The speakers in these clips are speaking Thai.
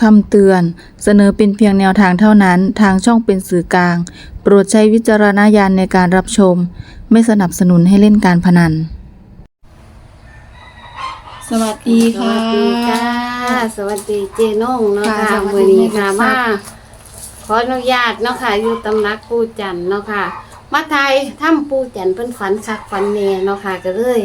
คำเตือน เสนอเป็นเพียงแนวทางเท่านั้น ทางช่องเป็นสื่อกลาง โปรดใช้วิจารณญาณในการรับชม ไม่สนับสนุนให้เล่นการพนัน สวัสดีสค่ะ วัสดีค่ะสวัสดีเจน้องเนาะค่ะค่ะสวัสดีวันนี้ค่ะค่ะมาขออนุญาตเนาะค่ะ อยู่ตำนักปูจันทร์เนาะค่ะ มาไทยถ้ำปูจันทร์เพิ่นฝันคักฝันแน่เนาะค่ะก็เลย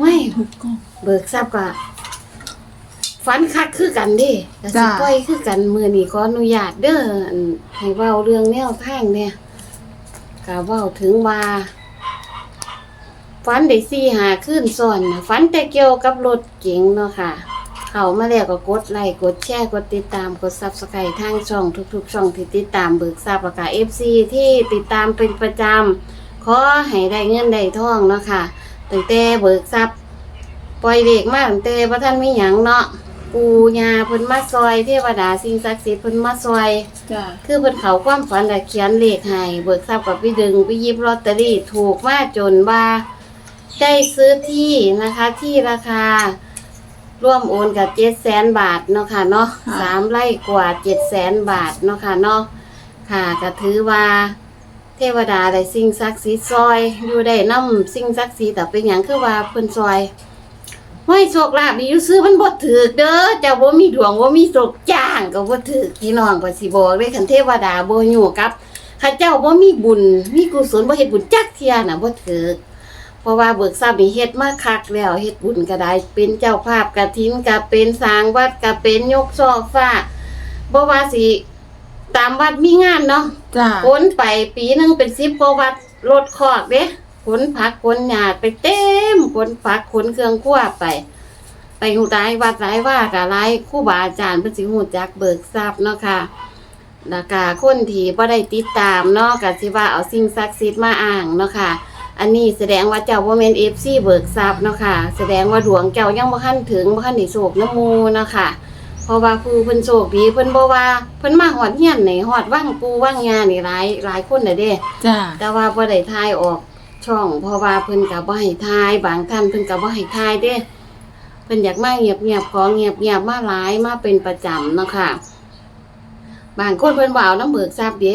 ไม่ถูกกล้องเบิกทราบก็ ฝันคักคือกันเดิก็สิจ้า ปล่อยคือกันมื้อนี้ขออนุญาตเด้ออั่นให้เว้าเรื่องแนวทางเนี่ยก็เว้าถึงว่าฝันได้สี่หาขึ้นซ้อนนะฝันแต่เกี่ยวกับรถเก๋งเนาะค่ะ เขามาแล้วก็กดไลค์กดแชร์กดติดตามกดซับสไครต์ทางช่องทุกๆ ช่องที่ติดตามเบิกทราบประกาศ FC ที่ติดตามเป็นประจำขอให้ได้เงินได้ทองเนาะค่ะตั้งแต่เบิกทรัพย์ปล่อยเด็กมาตั้งแต่พระท่านไม่หยังเนาะ ปูญาเพิ่นมาซอยเทวดาสิ่งศักดิ์สิทธิ์เพิ่นมาซอย จ้าคือเพิ่นเขาความฝันแต่เขียนเลขให้เบิกทรัพย์กับพี่ดึงไปหยิบลอตเตอรี่ถูกมาจนว่าได้ซื้อที่นะคะที่ราคา ร่วมโอนกับเจ็ดแสนบาทเนาะค่ะเนาะค่ะสามไร่กว่าเจ็ดแสนบาทเนาะค่ะเนาะค่ะก็ถือว่า เทวดาได้สิ่งศักดิ์สิทธิ์ซอย อยู่ได้นํสิ่งศักดิ์สิทธิ์แต่เป็นอย่างคือว่าเพิ่นซอย ห้อยโชคลาภนี่อยู่ซื้อมันบ่ถือเด้อเจ้าบ่มีดวงบ่มีโชคจ้างก็บ่ถือพี่น้องก็สิบอกเลยคันเทวดาบ่อยู่กับข้าเจ้าบ่มีบุญมีกุศลบ่เฮ็ดบุญจักเที่ยน่ะบ่ถือเพราะว่าเบิกทรัพย์นี่เฮ็ดมาคักแล้วเฮ็ดบุญก็ได้เป็นเจ้าภาพกฐินก็เป็นสร้างวัดก็เป็นยกช่อฟ้าบ่ว่าสิตามวัดมีงานเนาะจ้าขนไปปีหนึงเป็น10กว่าวัดรถคอกเด้ ขนผักขนหญ้าไปเต็มขนผักขนเครื่องครัวไป ไปหูหลายวัดหลายว่าก็หลายครูบาอาจารย์เพิ่นสิฮู้จักเบิกทรัพย์เนาะค่ะแล้วก็คนที่บ่ได้ติดตามเนาะก็สิว่าเอาสิ่งศักดิ์สิทธิ์มาอ้างเนาะค่ะ อันนี้แสดงว่าเจ้าบ่แม่น FC เบิกทรัพย์เนาะค่ะ แสดงว่าดวงเจ้ายังบ่ทันถึงบ่ทันได้โชคน้ำมูเนาะค่ะเพราะว่าผู้เพิ่นโชคดีเพิ่นบ่ว่าเพิ่นมาฮอดเฮียนนี่ฮอดวังปูวังยานี่หลายหลายคนน่ะเด้จ้าแต่ว่าบ่ได้ทายออก ช่องเพราะว่าเพิ่นก็บ่ให้ทาย บางท่านเพิ่นก็บ่ให้ทายเด้เพิ่นอยากมาเงียบๆขอเงียบๆมาหลายมาเป็นประจำเนาะค่ะ บางคนเพิ่นบ่เอาน้ำเบิกทรัพย์เด้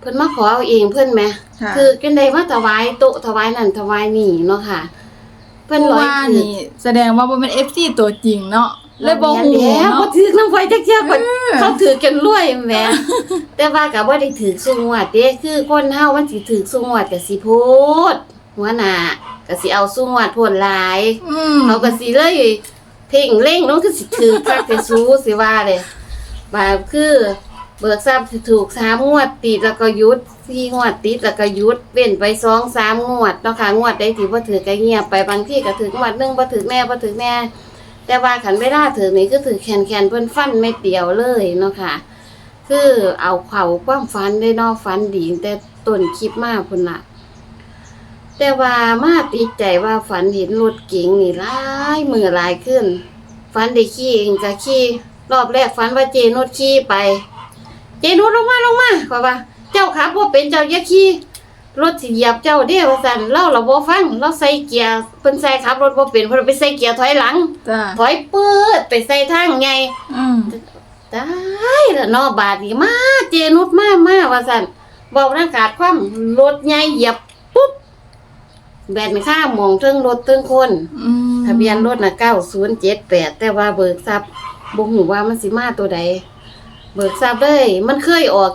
เพิ่นมาขอเอาเองเพิ่นแหมค่ะคือกันได้มาถวายโต๊ะถวายนั่นถวายนี่เนาะค่ะ เพิ่นเพราะร้อยว่าคือนี่แสดงว่าบ่เป็น FC ตัวจริงเนาะ เลยบ่ฮู้แล้วบ่เนาะถือน้ำไฟจักเที่ยคนเขาถือกันรวยแหมแต่ว่าก็บ่ได้ถือสูงวัดเด้คือคนเฮามันสิถือสูงวัดก็สิโพดหัวหน้าก็สิเอาสูงวัดโพดหลายอืมเขาก็สิเลยเพ่งเร่งเน้องคือสิถือคักแต่สู้สิว่าเลยบาคือเบิกทรัพย์สิถูกสามงวดติดแล้วก็หยุดสี่งวดติดแล้วก็หยุดเว้นไปสองสามงวดเนาะค่ะงวดใดที่บ่ถือก็เงียบไปบางที่ก็ถืองวดหนึงบ่ถือแน่บ่ถือแน่ แต่ว่าขันเวลาถือนี่ก็ถือแขนแขนเพิ่นฟันไม่เตียวเลยเนาะค่ะ คือเอาเข่าความฟันได้นอกฟันดี แต่ต้นคลิปมากพุ่นละแต่ว่ามาติดใจว่าฝันเห็นรถเก๋งนี่หลายมือลายขึ้นฝันได้ขี่เองก็ขี่รอบแรกฝันว่าเจนุดขี่ไป เจนุดลงมาลงมาเพราะว่า เจ้าขับว่าเป็นเจ้าอย่าขี่ รถสิเหยียบเจ้าเด้อว่าซั่นเล่าเราบ่ฟังเราใส่เกียร์เพิ่นใส่ขับรถบ่เป็นเพิ่นไปใส่เกียร์ถอยหลัง จ้าถอยปืดไปใส่ทางไงอืมตายแล้วเนอบาดนี่มาเจนุดมามาว่าซั่นบอกร่างกาดความรถใหญ่เหยียบปุ๊บแบนข้ามมองเทิงรถเทิงคน อืมทะเบียนรถน่ะ9078แต่ว่าเบิกทรัพย์บ่ฮู้ว่ามันสิมาตัวใด เบิกทรัพย์เลย มันเคยออก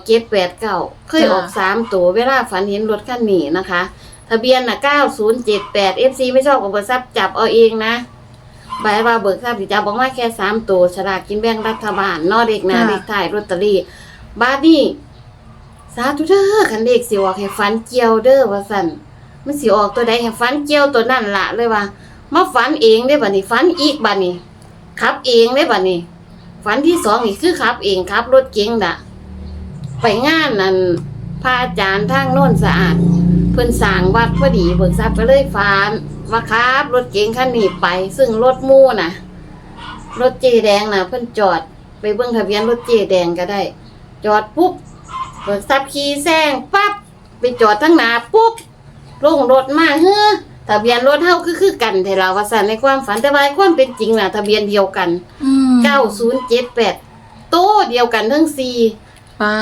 789เคยออกสามตัวเวลาฝันเห็นรถคันนี้นะคะ ทะเบียนน่ะ9078 FC ไม่ชอบกับเบิกทรัพย์จับเอาเองนะใบว่าเบิกทรัพย์สิจับออกมาแค่สามตัวฉลากกินแบ่งรัฐบาลเนอเด็กหนาเด็กถ่ายลอตเตอรี่บาดนี้สาธุเด้อคันเด็กสิออกให้ฝันเกี่ยวเด้อว่าซั่นมันสิออกตัวใดให้ฝันเกี่ยวตัวนั่นละเลยว่ามาฝันเองได้บัดนี้ฝันอีกบัดนี้ขับเองได้บัดนี้ ฝันที่สองนี่คือขับ เองขับ รถเก๋งดะไปงานนั่นพระอาจารย์ทางโน่นสะอาด เพิ่นสร้างวัดพอดีเบิกทรัพย์ก็เลยฝันว่าครับ รถเก๋งคันนี้ไป ซึ่งรถมู่น่ะ รถเจแดงน่ะ เพิ่นจอดไปเบิ่งทะเบียนรถเจแดงก็ได้ จอดปุ๊บเบิกทรัพย์ขี่แซงปั๊บไปจอดทั้งหน้าปุ๊บลงรถมาเฮ้อ ทะเบียนรถเฮาคือคือกันแต่ละว่าซั่นในความฝันแต่ว่าในความเป็นจริงน่ะ ทะเบียนเดียวกันอืม9078โตเดียวกันทั้งสี่ป้า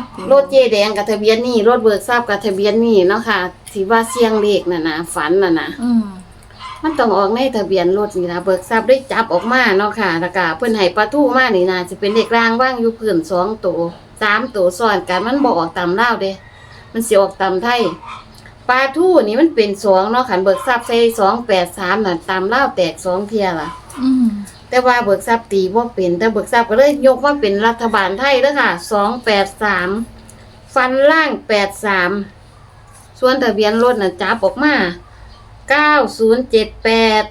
ดรถเจแดงกับทะเบียนนี่รถเบิกทราบกับทะเบียนนี่เนาะค่ะที่ว่าเสียงเลขน่ะนะฝันน่ะนะ อืมมันต้องออกในทะเบียนรถนี่ล่ะเบิกทราบได้จับออกมาเนาะค่ะแล้วก็เพิ่นให้ปลาทูมานี่น่าจะเป็นเลขรางว่างอยู่พื้นสองตัวสามตัวซ้อนกันมันบ่ออกตามลาวเด้ มันสิออกตามไทย ปลาทูนี่มันเป็นสองเนาะขันเบิกทราบใส่สองแปดสามน่ะตามลาวแตกสองเทียล่ะอืมแต่ว่าเบิกทรัพย์ตีบ่เป็นแต่เบิกทรัพย์ก็เลยยกว่าเป็นรัฐบาลไทยเด้อค่ะสองแปดสามฟันล่างแปดสามส่วนทะเบียนรถน่ะจับออกมาเก้าศูนย์เจ็ดแปด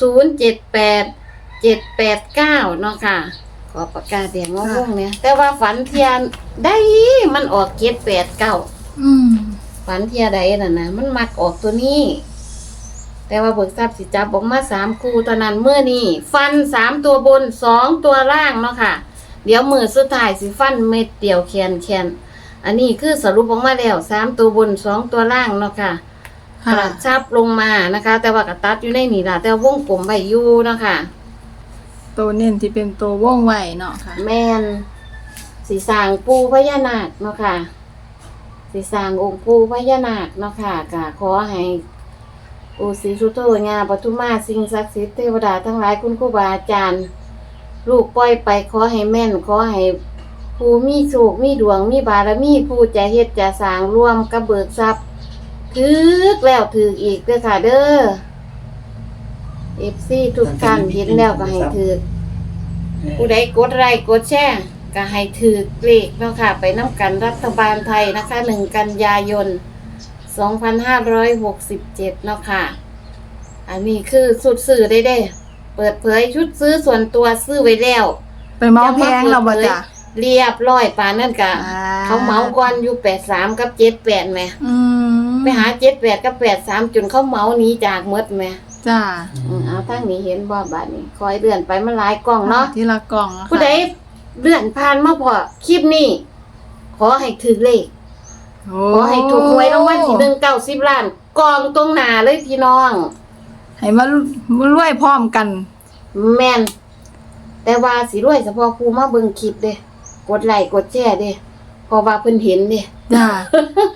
ศูนย์เจ็ดแปดเจ็ดแปดเก้าเนาะค่ะ ขอประกาศแดงงงๆเนี่ยแต่ว่าฝันเทียนได้มันออกเจ็ดแปดเก้าอืม ฝันเทียใดน่ะนะมันมักออกตัวนี้ แต่ว่าเบิกทรัพย์สิจับออกมาสามคู่ตอนนั้นเมื่อนี้ฟันสามตัวบนสองตัวล่างเนาะค่ะ เดี๋ยวมือสุดท้ายสิฟันเม็ดเดียวแคนแคนอันนี้คือสรุปออกมาแล้วสามตัวบนสองตัวล่างเนาะค่ะกค่ะระชับลงมานะคะ แต่ว่ากระตัดอยู่ในนี่ล่ะแต่วงกลมใบยูเนาะค่ะตัวเน้นที่เป็นตัวว่องไวเนาะค่ะ แมนสีสร้างปูพญานาคเนาะค่ะ สีสร้างองค์ปูพญานาคเนาะค่ะก็ขอให้ปู่ศรีสุโธญาปทุมมาสิ่งศักดิ์สิทธิ์เทวดาทั้งหลายคุณครูบาอาจารย์ ลูกปล่อยไปขอให้แม่นขอให้ผู้มีโชคมีดวงมีบารมีผู้จะเฮ็ดจะสร้างร่วมกับเบิกทรัพย์ถึกแล้วถึกอีกเด้อค่ะเด้อเอฟซีทุกท่านเห็นแล้วก็ให้ถึกผู้ใดกดไลค์กดแชร์ ก็ให้ถือเลขเนาะค่ะ ไปน้ำกันรัฐบาลไทยนะคะหนึ่งกันยายน 2567 เนาะค่ะ อันนี้คือสุดซื้อได้เด้ เปิดเผยชุดซื้อส่วนตัวซื้อไว้แล้วไปเมาส์แพงเราบ่จ้ะเรียบร้อยปานนั่นกะอ่าเขาเมาก่อนอยู่83กับ78แหมอืมไปหา78กับ83จนเขาเมาหนีจากหมดแหมจ้าอืมเอาทางนี้เห็นบ่บาดนี้คอยเลื่อนไปมันหลายกล้องเนาะทีละกล่องนะคะผู้ใด เลื่อนผ่านมาพอคลิปนี้ ขอให้ถือเลขโอ้ขอให้ถูกหวยรางวัลที่หนึ่งเก้าสิบล้าน กองตรงหน้าเลยพี่น้อง ให้มามารวยพร้อมกัน แม่น แต่ว่าสิรวยเฉพาะผู้มาเบิ่งคลิปเด้กดไลค์กดแชร์เด้เพราะว่าเพิ่นเห็นเด้จ้า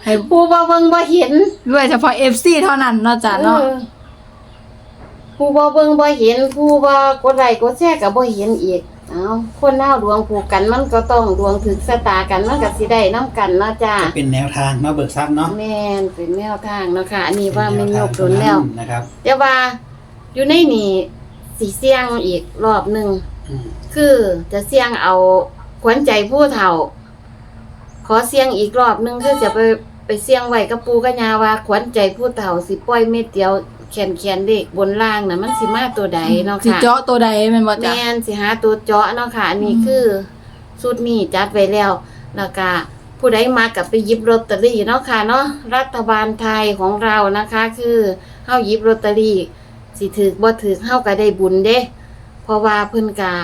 ให้ผู้บ่เบิ่งบ่เห็นรวยเฉพาะ FC เท่านั้นเนาะจ้ะเนาะเออผู้บ่เบิ่งบ่เห็นผู้บ่กดไลค์กดแชร์ก็บ่เห็นอีก เอ้าคนเฮาดวงผูกกันมันก็ต้องดวงถึกชะตากันมันก็สิได้นํกันเนาะจ้าจะเป็นแนวทางเนาะเบิกทรัพย์เนาะแม่นเป็นแนวทางเนาะค่ะอันนี้ว่ามันยกโดนแล้วนะครับแต่ว่าอยู่ในนี่สีเสี่ยงอีกรอบหนึ่งอืมคือจะเสี่ยงเอาขวัญใจผู้เฒ่า ขอเสี่ยงอีกรอบหนึ่งคือจะไปไปเสี่ยงไว้กับปูกับยาว่าขวัญใจผู้เฒ่าสิปล่อยเม็ดเดียว แขนแขนเด็กบนล่างน่ะมันสิมาตัวใดเนาะสิค่ะเจาะตัวใดแม่นบ่จ้ะแม่นสิหาตัวเจาะเนาะค่ะ อันนี้อืมคือสุดนี้จัดไว้แล้วแล้วก็ผู้ใดมากับไปหยิบลอตเตอรี่เนาะค่ะเนาะรัฐบาลไทยของเรานะคะ คือเฮาหยิบลอตเตอรี่สิถือบ่ถือเฮาก็ได้บุญเด้เพราะว่าเพิ่นกะ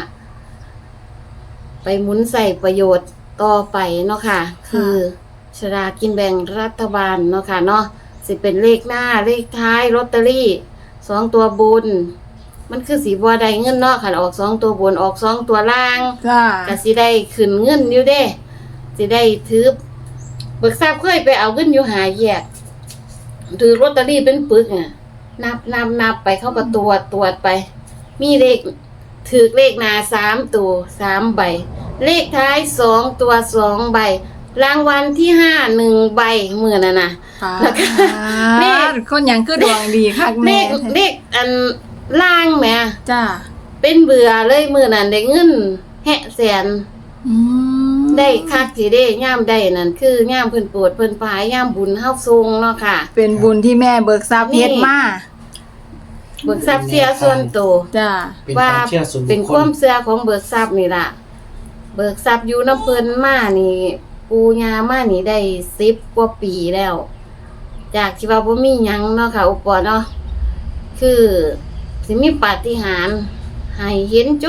ไปหมุนใส่ประโยชน์ต่อไปเนาะค่ะ คือฉลากกินแบ่งรัฐบาลเนาะค่ะเนาะ สิเป็นเลขหน้าเลขท้ายลอตเตอรี่สองตัวบน มันคือสีบัวใดเงินเนาะค่ะออกสองตัวบนออกสองตัวล่างจ้า ก็สิได้ขึ้นเงินอยู่เด้สิได้ถือเบิกทราบเคยไปเอาเงินอยู่หาแยกถือลอตเตอรี่เป็นปึกอะ นับนับนับไปเขาก็ตรวจตรวจไป มีเลขถือเลขหนาสามตัวสามใบ เลขท้ายสองตัวสองใบ รางวัลที่ห้าหนึ่งใบเมื่อน่ะนะค่ะแล้วก็เลขคนหยังคือดวงดีคักเลแม่ขเลขอันล่างแหม่จ้าเป็นเบื่อเลยมือนั้นได้เงินแหะแสนอืมได้คักที่ได้ย่ามได้นั่นคือย่ามเพิ่นโปวดเพิ่นพายย่ามบุญเฮาทรงเนาะค่ะ เป็นบุญที่แม่เบิกทรัพย์เฮ็ดมาเบิกทรัพย์เสียส่วนตัวจ้าเป็นความเชื่อส่วนบุคคลเป็นความเชื่อของเบิกทรัพย์นี่ล่ะ เบิกทรัพย์อยู่น้ำเพิ่นมานี่ ปูยามานี่ได้สิบกว่าปีแล้ว จากที่ว่าบ่มีหยังเนาะค่ะอุปกรณ์เนาะคือสิมีปาฏิหาริย์ให้เห็นจ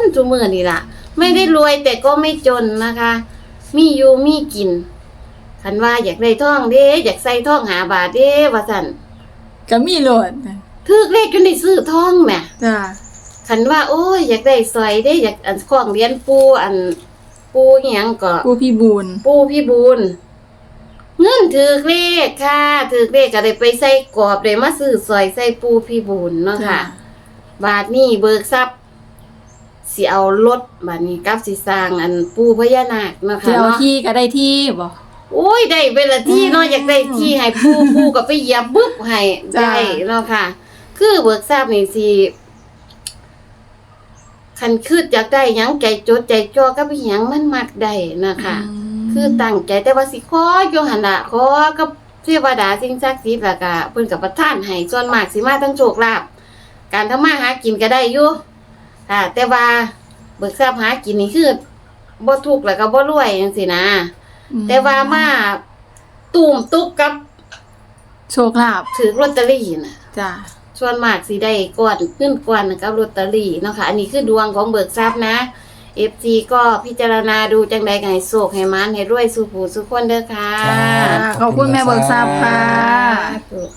นทุกมื้อนี่ล่ะ ไม่ได้รวยแต่ก็ไม่จนนะคะ มีอยู่มีกินคันว่าอยากได้ทองเด้อยากใส่ทองหาบาทเด้ว่าซั่นก็มีโหลดถือเลขจนได้ซื้อทองแหมจ้าคันว่า โอ้ยอยากได้สร้อยได้อยากอันของเรียนปูอัน ปูอิหยังก็ผู้พี่บูนปูพี่บูนเงินถือเลขค่ะถือเลขก็ได้ไปใส่กรอบได้มาซื้อสร้อยใส่ปูพี่บูนเนาะค่ะ บาทนี้เบิกทรัพย์สิเอารถบาทนี้กับสิสร้างอันปูพญานาคเนาะจะค่ะเอาเนาะที่ก็ได้ที่บ่โอ้ยได้เวลาที่เนาะอืมอยากได้ที่ให้ปูปูก็ไปเหยียบบึ๊บให้จ้ะได้เนาะค่ะ คือเบิกทรัพย์นี่สิ คันคืดอยากได้หยังใจจดใจจ่อกับอีหยังมันมักได้นะคะมคือตั้งใจแต่ว่าสิขออยู่หั่นล่ะขอกับเทวดาสิ่งศักดิ์สิทธิ์แล้วก็เพิ่นก็ประทานให้ส่วนมากสิมาทั้งโชคลาภการทำมาหากินก็ได้อยู่ค่ะแต่ว่าเบิกทรัพย์หากินนี่คือบ่ทุกข์แล้วก็บ่รวยจังซี่นะอืแต่ว่ามาตุ่มตุกกับโชคลาภถือลอตเตอรี่น่ะจ้า ส่วนมากสิได้ก่อนขึ้นก่อนกับลอตเตอรี่เนาะค่ะ อันนี้คือดวงของเบิกทรัพย์นะ FG ก็พิจารณาดูจังใดก็ให้โศกให้มันให้รวยสู่ผู้สุขคนเด้อค่ะครับขอบคุณแม่เบิกทรัพย์ค่ะถูก